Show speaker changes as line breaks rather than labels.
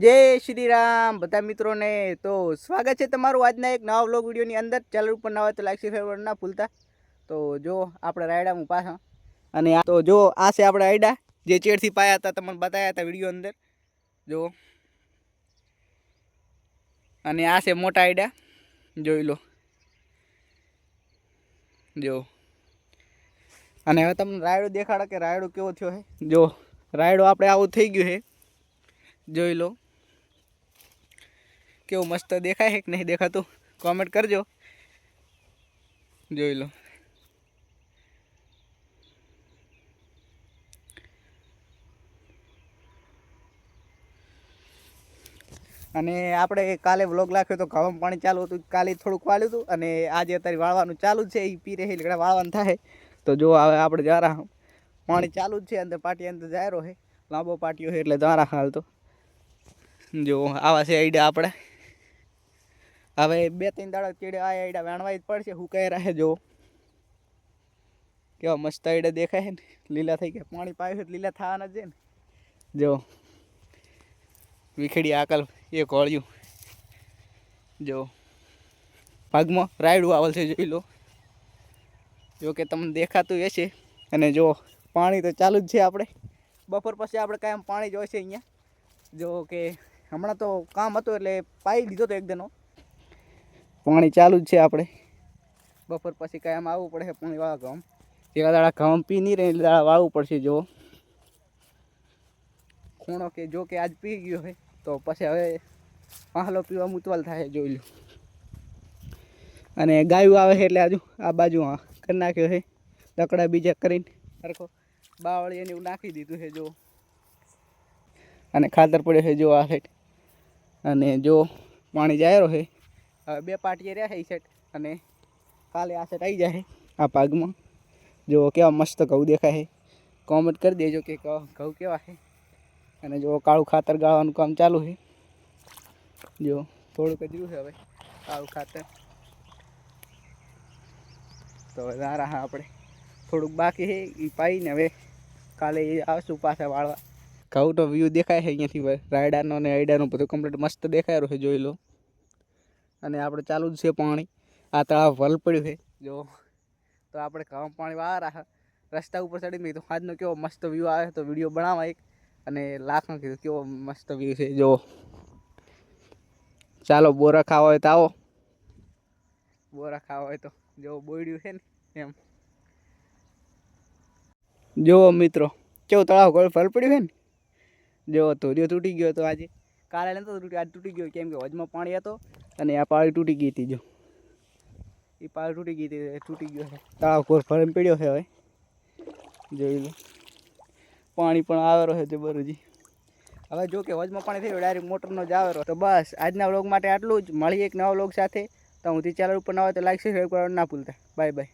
જય શ્રી રામ બધા મિત્રોને તો સ્વાગત છે તમારું આજના એક નવા વ્લોગ વિડીયોની અંદર. ચેનલ ઉપર ના હોય તો લાઈક ફેવર ના ભૂલતા. તો જો આપણે રાયડામાં પાછા. અને તો જો આ છે આપણે રાયડા. જે ચેડથી પાયા હતા, તમને બતાવ્યા હતા વીડિયો અંદર. જો. અને આ છે મોટા આયડા જોઈ લો. જો. અને હવે તમને રાયડો દેખાડો કે રાયડો કેવો થયો છે જો. રાયડો આપણે આવું થઈ ગયું છે જોઈ લો. કેવું મસ્ત દેખાય છે કે નહીં દેખાતું? કોમેન્ટ કરજો. જોઈ લો. અને આપણે કાલે વ્લોગ લાખ્યો તો ઘઉં પાણી ચાલુ હતું. કાલે થોડુંક વાળ્યું હતું અને આજે અત્યારે વાળવાનું ચાલુ છે. એ પી રહી લગડા વાળવાનું થાય. તો જો હવે આપણે જરા પાણી ચાલુ જ છે. અંદર પાટી અંદર જાયરો છે. લાંબો પાટીઓ છે એટલે જરા હાલ તો. જો આવા છે આઈડિયા આપણે. હવે બે ત્રણ દાડા ચીડે આ આઈડા વેણવા જ પડશે હુકાઈ રહે જો કેવા મસ્ત આઈડા દેખાય ને, લીલા થઈ ગયા, પાણી પાયું તો લીલા થવાના જ છે ને. જો, વિખેડી આકલ એ કોળ્યું જો, ભાગમાં રાયડું આવેલ છે, જોઈ લો. જો કે તમને દેખાતું હશે. અને જો, પાણી તો ચાલુ જ છે આપણે. બપોર પછી આપણે કાયમ પાણી જોઈશે અહીંયા. જો કે, હમણાં તો કામ હતું એટલે પાઈ દીધો તો એક દિનો. પાણી ચાલુ જ છે આપણે. બપોર પછી કાયમ આવવું પડે પાણી વાળા ઘઉં. જેવા દાડા ઘઉં પી નહીં રહે, એટલે દાડા વાળવું પડશે જો ખૂણો કે જો કે આજ પી ગયો હોય તો પછી હવે પાહલો પીવા મુતવાલ થાય, જોઈ લો. અને ગાયું આવે છે એટલે આજુ આ બાજુ હા કરી નાખ્યો છે લકડા બીજા કરીને. સરખો બાવળી એને એવું નાખી દીધું છે જો અને ખાતર પડ્યો છે જો આ સાઈડ. અને જો પાણી જાય છે. હવે બે પાટીએ રહ્યા છે એ સેટ અને કાલે આ સેટ આવી જાય આ પાગમાં જો કેવા મસ્ત ઘઉં દેખાય છે. કોમેન્ટ કરી દેજો કે ઘઉં કેવા છે. અને જો કાળું ખાતર ગાળવાનું કામ ચાલુ છે. જો થોડુંક જ રહ્યું છે હવે, કાળું ખાતર. તો સારા હા આપણે. થોડુંક બાકી છે એ પાઈને હવે કાલે એ આવશું પાછા વાળવા. ઘઉં તો વ્યૂ દેખાય છે અહીંયાથી રાયડાનો અને આઈડાનો બધું કમ્પ્લીટ મસ્ત દેખાય રહ્યો છે, જોઈ લો. અને આપણે ચાલુ જ છે પાણી. આ તળાવ વલ પડ્યું છે. જો, તો આપણે ઘઉં પાણી વાળા રસ્તા ઉપર ચડી મેં તો આજનો કેવો મસ્ત વ્યૂ આવે તો વીડિયો બનાવવા એક. અને લાખમાં કીધું, કેવો મસ્ત વ્યૂ છે. જો, ચાલો બોરા ખાવા હોય તો આવો. બોરા ખાવા હોય તો, જો બોયડ્યું છે ને, એમ. જુઓ મિત્રો, કેવું તળાવ ગળ ફળ પડ્યું છે ને. જો ધોરીઓ તૂટી ગયો હતો આજે. કાલે નહોતો તૂટી આજે તૂટી ગયો. કેમ કે વજમાં પાણી હતો. અને આ પાળી તૂટી ગઈ હતી જો. એ પાળી તૂટી ગઈ હતી તૂટી ગયો છે. તળાવ કોર ફરમ પડ્યો છે હવે. જોઈ લો. પાણી પણ આવેલો છે જબરજી. હવે જો કે વજમાં પાણી થયું, ડાયરેક્ટ મોટરનો જ આવેલો. તો બસ, આજના વ્લોગ માટે આટલું જ. મળીએ એક નવા વ્લોગ સાથે. તો હું ચેનલ ઉપર ના હોય તો લાઈક સબસ્ક્રાઈબ કરવાનું ના ભૂલતા. Bye bye